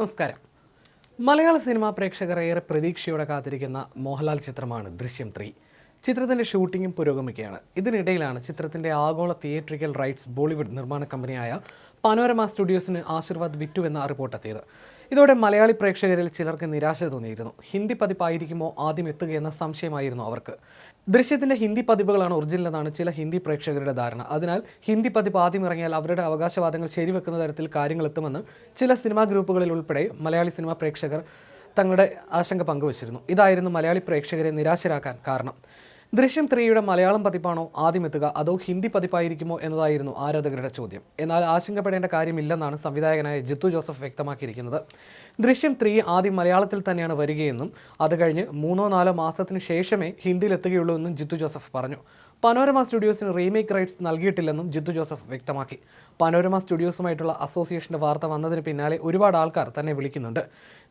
നമസ്കാരം. മലയാള സിനിമാ പ്രേക്ഷകർ ഏറെ പ്രതീക്ഷയോടെ കാത്തിരിക്കുന്ന മോഹൻലാൽ ചിത്രമാണ് ദൃശ്യം ത്രീ. ചിത്രത്തിന്റെ ഷൂട്ടിങ്ങും പുരോഗമിക്കുകയാണ്. ഇതിനിടയിലാണ് ചിത്രത്തിന്റെ ആഗോള തിയേറ്ററിക്കൽ റൈറ്റ്സ് ബോളിവുഡ് നിർമ്മാണ കമ്പനിയായ പനോരമ സ്റ്റുഡിയോസിന് ആശീർവാദ് വിറ്റു എന്ന റിപ്പോർട്ട് എത്തിയത്. ഇതോടെ മലയാളി പ്രേക്ഷകരിൽ ചിലർക്ക് നിരാശ തോന്നിയിരുന്നു. ഹിന്ദി പതിപ്പായിരിക്കുമോ ആദ്യം എത്തുകയെന്ന സംശയമായിരുന്നു അവർക്ക്. ദൃശ്യത്തിന്റെ ഹിന്ദി പതിപ്പുകളാണ് ഒറിജിനൽ എന്നാണ് ചില ഹിന്ദി പ്രേക്ഷകരുടെ ധാരണ. അതിനാൽ ഹിന്ദി പതിപ്പ് ആദ്യം ഇറങ്ങിയാൽ അവരുടെ അവകാശവാദങ്ങൾ ശരിവെക്കുന്ന തരത്തിൽ കാര്യങ്ങൾ എത്തുമെന്ന് ചില സിനിമാ ഗ്രൂപ്പുകളിൽ ഉൾപ്പെടെ മലയാളി സിനിമാ പ്രേക്ഷകർ തങ്ങളുടെ ആശങ്ക പങ്കുവച്ചിരുന്നു. ഇതായിരുന്നു മലയാളി പ്രേക്ഷകരെ നിരാശരാക്കാൻ കാരണം. ദൃശ്യം ത്രീയുടെ മലയാളം പതിപ്പാണോ ആദ്യം എത്തുക? അതോ ഹിന്ദി പതിപ്പായിരിക്കുമോ എന്നതായിരുന്നു ആരാധകരുടെ ചോദ്യം. എന്നാൽ ആശങ്കപ്പെടേണ്ട കാര്യമില്ലെന്നാണ് സംവിധായകനായ ജിത്തു ജോസഫ് വ്യക്തമാക്കിയിരിക്കുന്നത്. ദൃശ്യം ത്രീ ആദ്യം മലയാളത്തിൽ തന്നെയാണ് വരികയെന്നും അത് കഴിഞ്ഞ് മൂന്നോ നാലോ മാസത്തിന് ശേഷമേ ഹിന്ദിയിൽ എത്തുകയുള്ളൂ എന്നും ജിത്തു ജോസഫ് പറഞ്ഞു. പനോരമ സ്റ്റുഡിയോസിന് റീമേക്ക് റൈറ്റ്സ് നൽകിയിട്ടില്ലെന്നും ജിത്തു ജോസഫ് വ്യക്തമാക്കി. പനോരമ സ്റ്റുഡിയോസുമായിട്ടുള്ള അസോസിയേഷന്റെ വാർത്ത വന്നതിന് പിന്നാലെ ഒരുപാട് ആൾക്കാർ തന്നെ വിളിക്കുന്നുണ്ട്.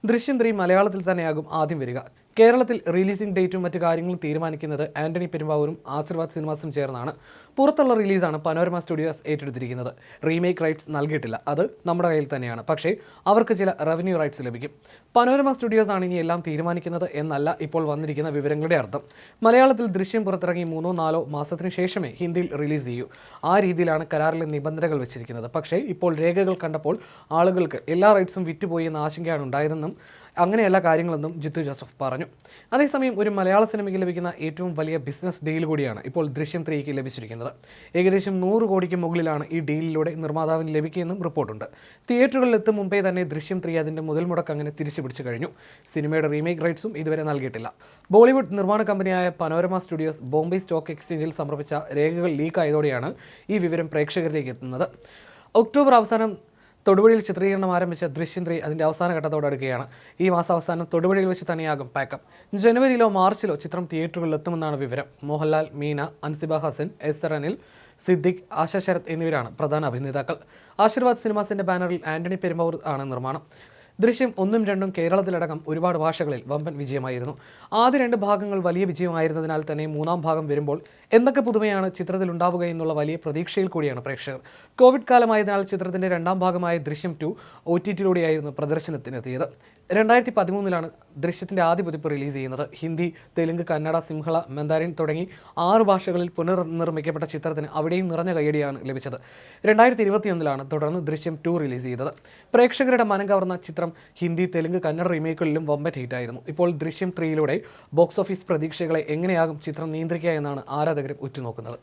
ദൃശ്യം ത്രീ മലയാളത്തിൽ തന്നെയാകും ആദ്യം വരിക. കേരളത്തിൽ റിലീസിംഗ് ഡേറ്റും മറ്റു കാര്യങ്ങളും തീരുമാനിക്കുന്നത് ആന്റണി പെരുമ്പാവൂരും ആശീർവാദ് സിനിമാസും ചേർന്നാണ്. പുറത്തുള്ള റിലീസാണ് പനോരമ സ്റ്റുഡിയോസ് ഏറ്റെടുത്തിരിക്കുന്നത്. റീമേക്ക് റൈറ്റ്സ് നൽകിയിട്ടില്ല. അത് നമ്മുടെ കയ്യിൽ തന്നെയാണ്. പക്ഷേ അവർക്ക് ചില റവന്യൂ റൈറ്റ്സ് ലഭിക്കും. പനോരമ സ്റ്റുഡിയോസ് ആണ് ഇനി എല്ലാം തീരുമാനിക്കുന്നത് എന്നല്ല ഇപ്പോൾ വന്നിരിക്കുന്ന വിവരങ്ങളുടെ അർത്ഥം. മലയാളത്തിൽ ദൃശ്യം പുറത്തിറങ്ങി മൂന്നോ നാലോ മാസത്തിന് ശേഷമേ ഹിന്ദിയിൽ റിലീസ് ചെയ്യൂ. ആ രീതിയിലാണ് കരാറിലെ നിബന്ധനകൾ വെച്ചിരിക്കുന്നത്. പക്ഷേ ഇപ്പോൾ രേഖകൾ കണ്ടപ്പോൾ ആളുകൾക്ക് എല്ലാ റൈറ്റ്സും വിറ്റുപോയി എന്ന ആശങ്കയാണ് ഉണ്ടായതെന്നും അങ്ങനെയല്ല കാര്യങ്ങളെന്നും ജിത്തു ജോസഫ് പറഞ്ഞു. അതേസമയം ഒരു മലയാള സിനിമയ്ക്ക് ലഭിക്കുന്ന ഏറ്റവും വലിയ ബിസിനസ് ഡീൽ കൂടിയാണ് ഇപ്പോൾ ദൃശ്യം ത്രീക്ക് ലഭിച്ചിരിക്കുന്നത്. ഏകദേശം നൂറ് കോടിക്ക് മുകളിലാണ് ഈ ഡീലിലൂടെ നിർമ്മാതാവിന് ലഭിക്കുകയെന്നും റിപ്പോർട്ടുണ്ട്. തിയേറ്ററുകളിൽ എത്തും മുമ്പേ തന്നെ ദൃശ്യം ത്രീ അതിന്റെ മുതൽ മുടക്ക് അങ്ങനെ തിരിച്ചു പിടിച്ചു കഴിഞ്ഞു. സിനിമയുടെ റീമേക്ക് റൈറ്റ്സും ഇതുവരെ നൽകിയിട്ടില്ല. ബോളിവുഡ് നിർമ്മാണ കമ്പനിയായ പനോരമ സ്റ്റുഡിയോസ് ബോംബെ സ്റ്റോക്ക് എക്സ്ചേഞ്ചിൽ സമർപ്പിച്ച രേഖകൾ ലീക്ക് ആയതോടെയാണ് ഈ വിവരം പ്രേക്ഷകരിലേക്ക് എത്തുന്നത്. ഒക്ടോബർ അവസാനം തൊടുപുഴയിൽ ചിത്രീകരണം ആരംഭിച്ച ദൃശ്യം ത്രീ അതിന്റെ അവസാന ഘട്ടത്തോടടുക്കുകയാണ് ഈ മാസം അവസാനം തൊടുപുഴയിൽ വെച്ച് തന്നെയാകും പാക്കപ്പ്. ജനുവരിയിലോ മാർച്ചിലോ ചിത്രം തിയേറ്ററുകളിൽ എത്തുമെന്നാണ് വിവരം. മോഹൻലാൽ മീന അൻസിബ ഹസൻ എസ് അനിൽ സിദ്ദിഖ് ആശ ശരത് എന്നിവരാണ് പ്രധാന അഭിനേതാക്കൾ. ആശീർവാദ് സിനിമാസിന്റെ ബാനറിൽ ആന്റണി പെരുമ്പാവൂർ ആണ് നിർമ്മാണം. ദൃശ്യം ഒന്നും രണ്ടും കേരളത്തിലടക്കം ഒരുപാട് ഭാഷകളിൽ വമ്പൻ വിജയമായിരുന്നു. ആദ്യ രണ്ട് ഭാഗങ്ങൾ വലിയ വിജയമായിരുന്നതിനാൽ തന്നെ മൂന്നാം ഭാഗം വരുമ്പോൾ എന്തൊക്കെ പുതുമയാണ് ചിത്രത്തിൽ ഉണ്ടാവുക എന്നുള്ള വലിയ പ്രതീക്ഷയിൽ കൂടിയാണ് പ്രേക്ഷകർ. കോവിഡ് കാലമായതിനാൽ ചിത്രത്തിന്റെ രണ്ടാം ഭാഗമായ ദൃശ്യം ടു ഒ ടി ടിയിലൂടെയായിരുന്നു പ്രദർശനത്തിനെത്തിയത്. രണ്ടായിരത്തി പതിമൂന്നിലാണ് ദൃശ്യത്തിന്റെ ആദ്യ പതിപ്പ് റിലീസ് ചെയ്യുന്നത്. ഹിന്ദി തെലുങ്ക് കന്നഡ സിംഹള മന്ദാരിൻ തുടങ്ങി ആറ് ഭാഷകളിൽ പുനർനിർമ്മിക്കപ്പെട്ട ചിത്രത്തിന് അവിടെയും നിറഞ്ഞ കയ്യടിയാണ് ലഭിച്ചത്. രണ്ടായിരത്തി ഇരുപത്തിയൊന്നിലാണ് തുടർന്ന് ദൃശ്യം ടു റിലീസ് ചെയ്തത്. പ്രേക്ഷകരുടെ മനം കവർന്ന ചിത്രം ഹിന്ദി തെലുങ്ക് കന്നഡ റീമേക്കുകളിലും വമ്പൻ ഹിറ്റായിരുന്നു. ഇപ്പോൾ ദൃശ്യം ത്രീയിലൂടെ ബോക്സ് ഓഫീസ് പ്രതീക്ഷകളെ എങ്ങനെയാകും ചിത്രം നിയന്ത്രിക്കുക എന്നാണ് ആരാധകരും ഉറ്റുനോക്കുന്നത്.